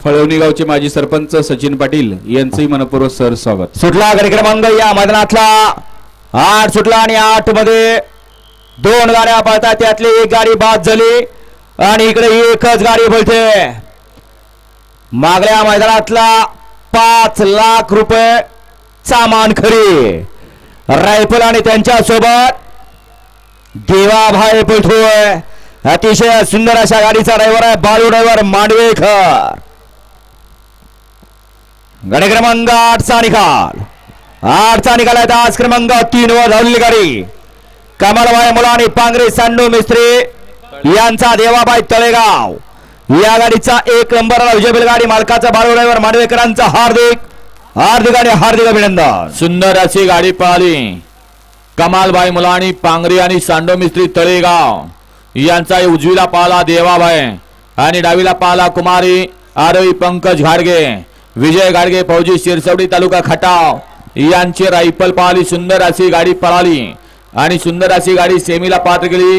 फळवणी गावचे माजी सरपंच सचिन पाटील यांचंही मनपूर्वक सर स्वागत. सुटला गाडी क्रमांक या मैदानातला आठ सुटला आणि आठमध्ये दोन गाड्या पळतात. त्यातली एक गाडी बाद झाली आणि इकडे एकच गाडी पळते. मागल्या मैदानातला पाच लाख रुपये सामान खरी. रायफल आणि त्यांच्यासोबत देवाभाई पळतोय. अतिशय सुंदर अशा गाडीचा ड्रायव्हर आहे बाळू ड्रायव्हर मांडवेकर. गाडी क्रमांक आठचा निकाल. आठचा निकाल आहे आज क्रमांक तीन वर धावलेली गाडी कमलबाई मुलानी पांगरे सांडू मिस्त्री यांचा देवाबाई तळेगाव. या गाडीचा एक नंबर विजय गाडी मालकाचा बाळू ड्रायव्हर मांडवेकरांचा हार्दिक हार्दिक आणि हार्दिक अभिनंदन. सुंदर अशी गाडी पाहिली. कमालबाई मुलाणी पांगरी आणि सांडो मिस्त्री तळेगाव. यांचा उजवीला पाला देवाबाई आणि डावीला पाला कुमारी आरवी पंकज घाडगे. विजय गाडगे फौजी शिरसवडी तालुका खटाव. यांची रायफल पाहली सुंदर अशी गाडी पळाली. आणि सुंदर अशी गाडी सेमीला पात्र केली.